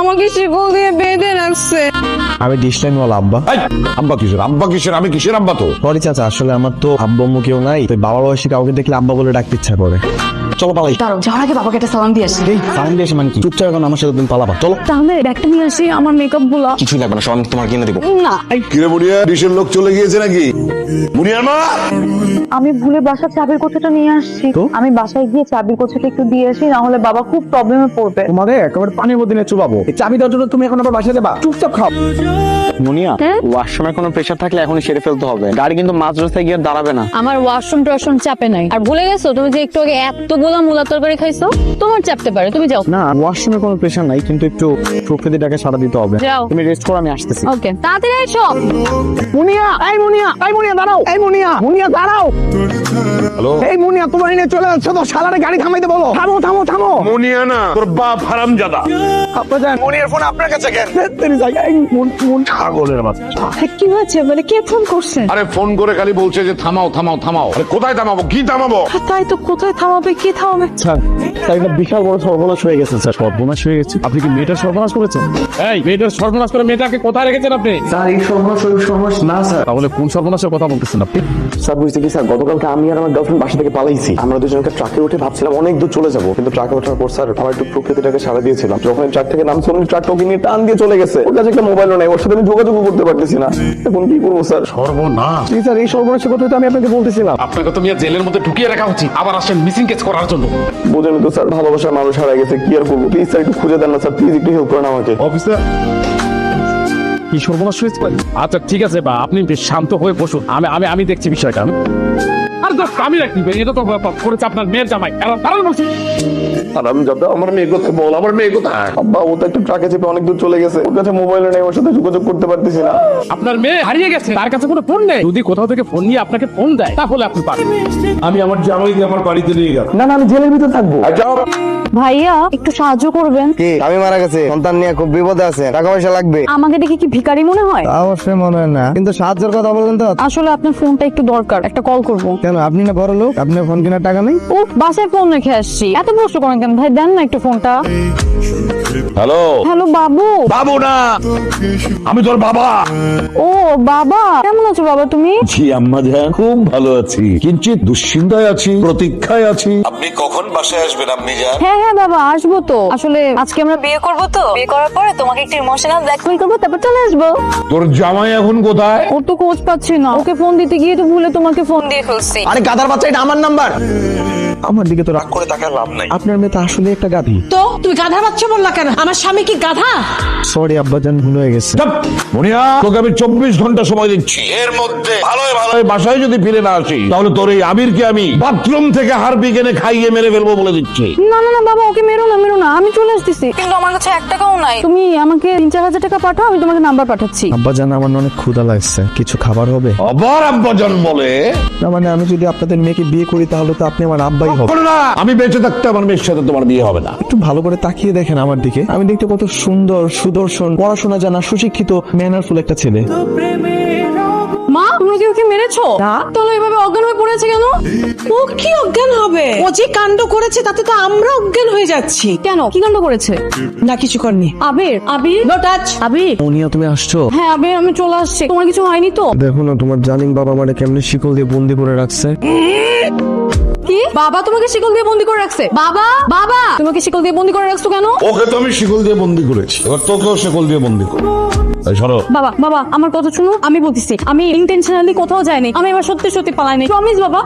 আমাকে শিকল দিয়ে বেঁধে রাখছে। আমি ডিসলাইন ওয়ালা আব্বা। আব্বা কিসের? আব্বা কিসের? আমি কিশোর আব্বা তো? সরি চাচা আসলে আমার তো আব্বা আম্মু কেউ নাই তো বাবার বয়সে কাউকে দেখলে আব্বা বলে ডাকতে ইচ্ছা করে। চলো পালাই। দাঁড়াও যাওয়ার আগে বাবাকে একটা সালাম দিয়ে আসি। এই সাউন্ড এসে মানে কি? চুপচাপ এখন আমার সাথে তুমি পালাবা চলো। তাহলে ব্যাগটা নিয়ে আসি আমার মেকআপগুলা কিছুই লাগবে না সব আমি তোমার কিনে দেবো। না। কিরে বুড়িয়া ডিশের লোক চলে গিয়েছে নাকি? বুড়িয়ার মা! আমি ভুলে বাসার চাবির কোথাটা নিয়ে আসছি। আমি বাসায় গিয়ে চাবির কোথাটা একটু দিয়ে আসি না হলে বাবা খুব প্রবলেমে পড়বে। তোমারে একেবারে পানির মধ্যে নিয়ে চুবাবো। এই চাবি দেওয়ার জন্য তুমি এখন আবার বাসায় দেবা চুপচাপ খাও। মুনিয়া ওয়াশরুমে কোনো প্রেশার থাকলে এখনই সেরে ফেলতে হবে। গাড়ি কিন্তু মাঝ রাস্তায় গিয়ে দাঁড়াবে না। আমার ওয়াশরুম টশরুম চাপে নাই। আর ভুলে গেছো? তুমি যে একটু আগে এতগুলা মূলা তরকারি খাইছো? তোমার চাপতে পারে তুমি যাও। না ওয়াশরুমে কোনো প্রেশার নাই কিন্তু একটু প্রকৃতিটাকে সারা দিতে হবে। যাও। তুমি রেস্ট করো আমি আসতেছি। ওকে তাড়াতাড়ি এসো। মুনিয়া এই মুনিয়া এই মুনিয়া দাঁড়াও। এই মুনিয়া মুনিয়া দাঁড়াও। হ্যালো? এই মুনিয়া তোমার এনে চলে যাচ্ছে তো শালারে গাড়ি থামাইতে বলো। থামো থামো থামো। মুনিয়া না তোর বাপ হারাম জাদা আপনার মুনিয়ার ফোন আপনার কাছে কেন? তেরি জায়গায় মুন মুন। ছাগলের বাচ্চা। কি হয়েছে? মানে কে ফোন করছে? আরে ফোন করে খালি বলছে যে থামাও থামাও থামাও। আরে কোথায় থামাবো? কি থামাবো? তাই তো কোথায় থামাবে কি থামাবে স্যার স্যার একটা বিশাল বড় সর্বনাশ হয়ে গেছে স্যার। সর্বনাশ হয়ে গেছে? আপনি কি মেয়েটার সর্বনাশ করেছেন? এই মেয়েটার সর্বনাশ করে মেয়েটাকে কোথায় রেখেছেন আপনি? স্যার এই সর্বনাশ ওই সর্বনাশ না স্যার। তাহলে কোন সর্বনাশের কথা বলতেছেন আপনি? স্যার বুঝতে কি স্যার গতকালকে আমি আর আমার গার্লফ্রেন্ড বাসা থেকে পালাইছি। আমরা দুজনকে ট্রাকে উঠে ভাবছিলাম অনেক দূর চলে যাব কিন্তু ট্রাকে ওঠার পর স্যার আমার একটু প্রকৃতিটাকে সারা দিয়েছিলাম। যখন ট্রাক থেকে নামছি উনি ট্রাকটা ওকে নিয়ে টান দিয়ে চলে গেছে। ওর কাছে একটা মোবাইলও নাই ওর সাথে আমি যোগাযোগ করতে পারতেছি না। এখন কি করব স্যার? সর্বনাশ? স্যার এই সর্বনাশের কথা তো আমি আপনাকে বলতেছিলাম। আপনাকে তো মিয়া জেলের মধ্যে ঢুকিয়ে রাখা উচিত। আবার আসেন মিসিং কেস করার জন্য বোঝেন তো স্যার ভালোবাসার মানুষ হারা গেছে কি আর করব? প্লিজ স্যার একটু খুঁজে দেন না স্যার প্লিজ একটু হেল্প করেন আমাকে। অফিসার কি সর্বনাশ হয়েছে আচ্ছা ঠিক আছে বা আপনি বেশ শান্ত হয়ে বসুন। আমি আমি আমি দেখছি বিষয়টা। আর আমি রাখি এটা তো করেছে আপনার মেয়ের জামাই। কারণ কারণ বলছি হারাম জাদা আমার মেয়ে কোথায়? বল আমার মেয়ে কোথায়? আব্বা ও তো একটু ট্রাকে চেপে অনেক দূর চলে গেছে। ওর কাছে মোবাইল নেই ওর সাথে যোগাযোগ করতে পারতেছি না। আপনার মেয়ে হারিয়ে গেছে তার কাছে কোনো ফোন নেই। যদি কোথাও থেকে ফোন নিয়ে আপনাকে ফোন দেয় তাহলে আপনি পারেন আমি আমার জামাইকে আমার বাড়িতে নিয়ে গেলাম। না না আমি জেলের ভিতরে থাকব। যাও। ভাইয়া একটু সাহায্য করবেন? কি? আমি মারা গেছে। সন্তান নিয়ে খুব বিপদে আছে। টাকা পয়সা লাগবে। আমাকে দেখে কি ভিখারি মনে হয়? অবশ্যই মনে হয় না। কিন্তু সাহায্যের কথা বললেন তো। আসলে আপনার ফোনটা একটু দরকার একটা কল করব। কেন আপনি না বড় লোক? আপনার ফোন কেনার টাকা নেই? ও বাসায় ফোন রেখে আসছি। এত প্রশ্ন করেন কেন? ভাই দেন না একটু ফোনটা। হ্যালো? হ্যালো বাবু। বাবু না! আমি তোর বাবা। ও বাবা। কেমন আছো বাবা তুমি? জি আম্মা জান খুব ভালো আছি। কিঞ্চিত দুশ্চিন্তায় আছি প্রতীক্ষায় আছি। আপনি কখন বাসায় আসবেন আপনি যান হ্যাঁ হ্যাঁ বাবা আসব তো। আসলে আজকে আমরা বিয়ে করব তো? বিয়ে করার পরে তোমাকে একটু ইমোশনাল ব্ল্যাকমেল করব তারপর চলে আসব? তোর জামাই এখন কোথায়? ওর তো খোঁজ পাচ্ছি না। ওকে ফোন দিতে গিয়ে তো ভুলে তোমাকে ফোন দিয়ে ফেলছি। আরে গাদার বাচ্চা এটা আমার নাম্বার আমার দিকে তো রাগ করে তাকার লাভ নাই। আপনার মেয়ে তো আসলে একটা গাধি। তো তুমি গাধা বাচ্চা বললা কেন? আমার স্বামী কি গাধা? সরি আব্বাজান ভুল হয়ে গেছে। চাপ! মুনিয়া তোকে আমি চব্বিশ ঘণ্টা সময় দিচ্ছি। এর মধ্যে ভালোই ভালো এই বাসায় যদি ফিরে না আসি তাহলে তোর এই আবিরকে আমি বাথরুম থেকে হারবি কেনে খাইয়ে মেরে ফেলব বলে দিচ্ছি। না না না বাবা ওকে মেরো না মেরো না আমি চলে আসতেছি। কিন্তু আমার কাছে এক টাকাও নাই। তুমি আমাকে তিন চার হাজার টাকা পাঠাও আমি তোমাকে নাম্বার পাঠাচ্ছি। আব্বাজান আমার অনেক ক্ষুধা লাগছে। কিছু খাবার হবে? আবার আব্বাজন বলে? না মানে আমি যদি আপনাদের মেয়েকে বিয়ে করি তাহলে তো আপনি আমার আব্বাই হবে। বলো না। আমি বেঁচে থাকতে আমার মেয়ের সাথে তোমার বিয়ে হবে না। একটু ভালো করে তাকিয়ে দেখেন আমার দিকে। আমি দেখতে কত সুন্দর সুদর্শন পড়াশোনা জানা সুশিক্ষিত ম্যানারফুল একটা ছেলে। মা তুমি কি ওকে মেরেছো তাহলে এভাবে অজ্ঞান হয়ে পড়েছে কেন? ও কি অজ্ঞান হবে? ও যে কাণ্ড করেছে তাতে তো আমরা অজ্ঞান হয়ে যাচ্ছি। কেন? কি কাণ্ড করেছে? না কিছু করনি। আবির আবির? নো টাচ আবির? মুনিয়া তুমি আসছো? হ্যাঁ আবির আমি চলে আসছি। তোমার কিছু হয়নি তো? দেখো না তোমার জানিন বাবা মানে কেমনে শিকল দিয়ে বন্দি করে রাখছে। বাবা তোমাকে শিকল দিয়ে বন্দি করে রাখছে। বাবা বাবা তোমাকে শিকল দিয়ে বন্দি করে রাখছো কেন? ওকে তো আমি শিকল দিয়ে বন্দি করেছি। এবার তোকেও শিকল দিয়ে বন্দি করব। সরো। বাবা বাবা আমার কথা শুনো আমি বলতেছি আমি ইন্টেনশনালি কোথাও যাইনি আমি আমার সত্যি সত্যি পালাইনি। প্রমিস বাবা।